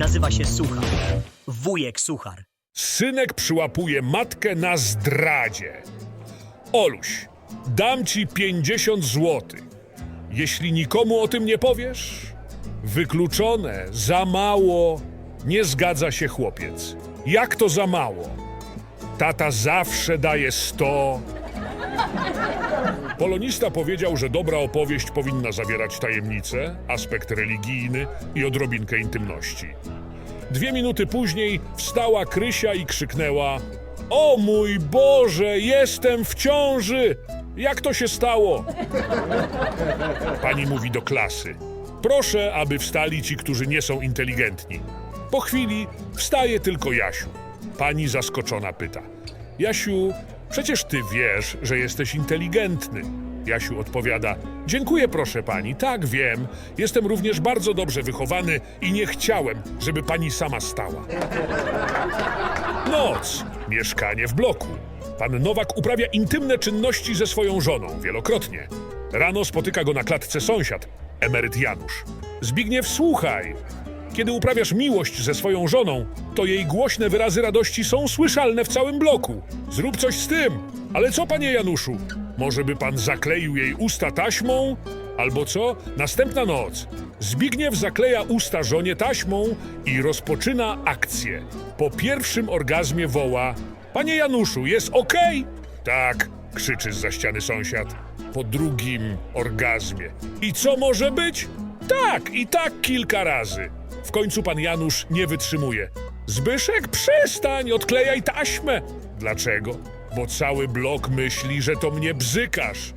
Nazywa się Suchar. Wujek Suchar. Synek przyłapuje matkę na zdradzie. Oluś, dam ci 50 złotych. Jeśli nikomu o tym nie powiesz, wykluczone, za mało, nie zgadza się chłopiec. Jak to za mało? Tata zawsze daje 100. Polonista powiedział, że dobra opowieść powinna zawierać tajemnicę, aspekt religijny i odrobinkę intymności. Dwie minuty później wstała Krysia i krzyknęła: O mój Boże, jestem w ciąży! Jak to się stało? Pani mówi do klasy: Proszę, aby wstali ci, którzy nie są inteligentni. Po chwili wstaje tylko Jasiu. Pani zaskoczona pyta: Jasiu, przecież ty wiesz, że jesteś inteligentny. Jasiu odpowiada: Dziękuję, proszę pani, tak wiem. Jestem również bardzo dobrze wychowany i nie chciałem, żeby pani sama stała. Noc. Mieszkanie w bloku. Pan Nowak uprawia intymne czynności ze swoją żoną wielokrotnie. Rano spotyka go na klatce sąsiad, emeryt Janusz. Zbigniew, słuchaj. Kiedy uprawiasz miłość ze swoją żoną, to jej głośne wyrazy radości są słyszalne w całym bloku. Zrób coś z tym. Ale co, panie Januszu? Może by pan zakleił jej usta taśmą? Albo co? Następna noc. Zbigniew zakleja usta żonie taśmą i rozpoczyna akcję. Po pierwszym orgazmie woła: Panie Januszu, jest okej? Tak, krzyczy z ściany sąsiad. Po drugim orgazmie. I co może być? Tak, i tak kilka razy. W końcu pan Janusz nie wytrzymuje. Zbyszek, przestań, odklejaj taśmę. Dlaczego? Bo cały blok myśli, że to mnie bzykasz.